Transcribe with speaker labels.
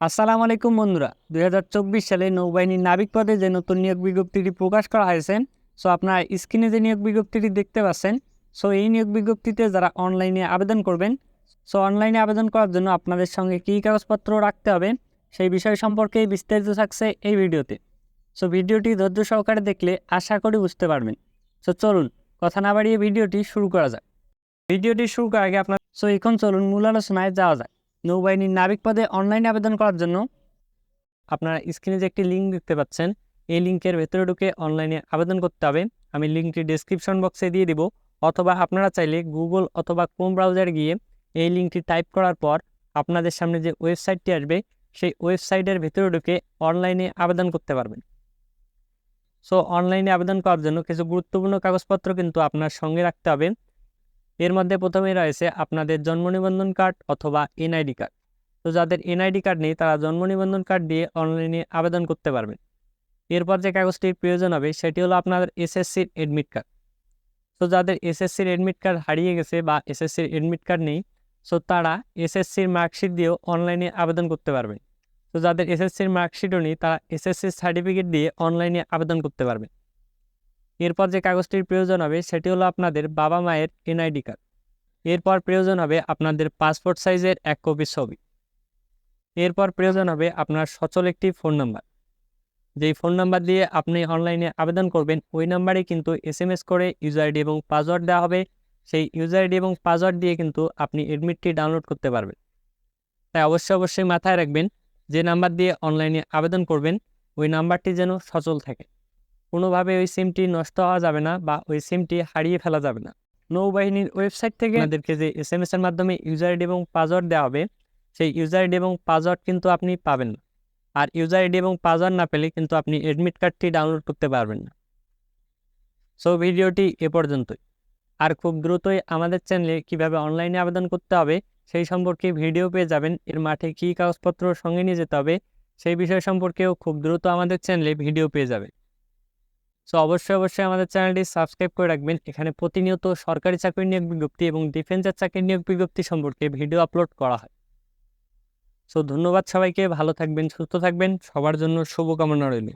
Speaker 1: আসসালামু আলাইকুম বন্ধুরা। দুই হাজার চব্বিশ সালে নৌবাহিনীর নাবিক পদে যে নতুন নিয়োগ বিজ্ঞপ্তিটি প্রকাশ করা হয়েছে সো আপনারা স্ক্রিনে যে নিয়োগ বিজ্ঞপ্তিটি দেখতে পাচ্ছেন, সো এই নিয়োগ বিজ্ঞপ্তিতে যারা অনলাইনে আবেদন করবেন, সো অনলাইনে আবেদন করার জন্য আপনাদের সঙ্গে কী কাগজপত্র রাখতে হবে, সেই বিষয় সম্পর্কে বিস্তারিত থাকছে এই ভিডিওতে। সো ভিডিওটি ধৈর্য সহকারে দেখলে আশা করি বুঝতে পারবেন। সো চলুন, কথা না বাড়িয়ে ভিডিওটি শুরু করা যাক। ভিডিওটি শুরু করার আগে আপনার সো এখন চলুন মূল আলোচনায় যাওয়া যায় নৌবাহিনীর নাবিক পদে অনলাইনে আবেদন করার জন্য আপনারা স্ক্রিনে যে একটি লিঙ্ক দেখতে পাচ্ছেন, এই লিঙ্কের ভেতরে ঢুকে অনলাইনে আবেদন করতে হবে। আমি লিঙ্কটি ডেসক্রিপশন বক্সে দিয়ে দিব। অথবা আপনারা চাইলে গুগল অথবা ক্রোম ব্রাউজার গিয়ে এই লিঙ্কটি টাইপ করার পর আপনাদের সামনে যে ওয়েবসাইটটি আসবে, সেই ওয়েবসাইটের ভেতরে ঢুকে অনলাইনে আবেদন করতে পারবেন। সো অনলাইনে আবেদন করার জন্য কিছু গুরুত্বপূর্ণ কাগজপত্র কিন্তু আপনার সঙ্গে রাখতে হবে। এর মধ্যে প্রথমে রয়েছে আপনাদের জন্ম নিবন্ধন কার্ড অথবা এনআইডি কার্ড। তো যাদের এনআইডি কার্ড নেই, তারা জন্ম নিবন্ধন কার্ড দিয়ে অনলাইনে আবেদন করতে পারবেন। এরপর যে কাগজটির প্রয়োজন হবে, সেটি হলো আপনাদের এসএসসির এডমিট কার্ড। তো যাদের এসএসসির এডমিট কার্ড হারিয়ে গেছে বা এসএসসির এডমিট কার্ড নেই সো তারা এসএসসির মার্কশিট দিয়েও অনলাইনে আবেদন করতে পারবেন। তো যাদের এসএসসির মার্কশিটও নেই, তারা এসএসসির সার্টিফিকেট দিয়ে অনলাইনে আবেদন করতে পারবেন। এরপর যে কাগজটির প্রয়োজন হবে, সেটি হলো আপনাদের বাবা মায়ের এনআইডি কার্ড। এরপর প্রয়োজন হবে আপনাদের পাসপোর্ট সাইজের এক কপি ছবি। এরপর প্রয়োজন হবে আপনার সচল একটি ফোন নাম্বার। যেই ফোন নাম্বার দিয়ে আপনি অনলাইনে আবেদন করবেন, ওই নাম্বারে কিন্তু এস করে ইউজার আইডি এবং পাসওয়ার্ড দেওয়া হবে। সেই ইউজার আইডি এবং পাসওয়ার্ড দিয়ে কিন্তু আপনি এডমিটটি ডাউনলোড করতে পারবেন। তাই অবশ্যই অবশ্যই মাথায় রাখবেন, যে নাম্বার দিয়ে অনলাইনে আবেদন করবেন, ওই নাম্বারটি যেন সচল থাকে। কোনোভাবে ওই সিমটি নষ্ট হওয়া যাবে না বা ওই সিমটি হারিয়ে ফেলা যাবে না। নৌবাহিনীর ওয়েবসাইট থেকে আপনাদেরকে যে এস এম এস এর মাধ্যমে ইউজার আইডি এবং পাসওয়ার্ড দেওয়া হবে, সেই ইউজার আইডি এবং পাসওয়ার্ড কিন্তু আপনি পাবেন। না আর ইউজার আইডি এবং পাসওয়ার্ড না পেলে কিন্তু আপনি এডমিট কার্ডটি ডাউনলোড করতে পারবেন না। সো ভিডিওটি এ পর্যন্তই। আর খুব দ্রুতই আমাদের চ্যানেলে কীভাবে অনলাইনে আবেদন করতে হবে, সেই সম্পর্কে ভিডিও পেয়ে যাবেন। এর মাঠে কী কাগজপত্র সঙ্গে নিয়ে যেতে হবে, সেই বিষয় সম্পর্কেও খুব দ্রুত আমাদের চ্যানেলে ভিডিও পেয়ে যাবেন সো অবশ্যই অবশ্যই আমাদের চ্যানেলটি সাবস্ক্রাইব করে রাখবেন। এখানে প্রতিনিয়ত সরকারি চাকরি নিয়োগ বিজ্ঞপ্তি এবং ডিফেন্সের চাকরি নিয়োগ বিজ্ঞপ্তি সম্পর্কে ভিডিও আপলোড করা হয়। সো ধন্যবাদ সবাইকে। ভালো থাকবেন, সুস্থ থাকবেন। সবার জন্য শুভকামনা রইল।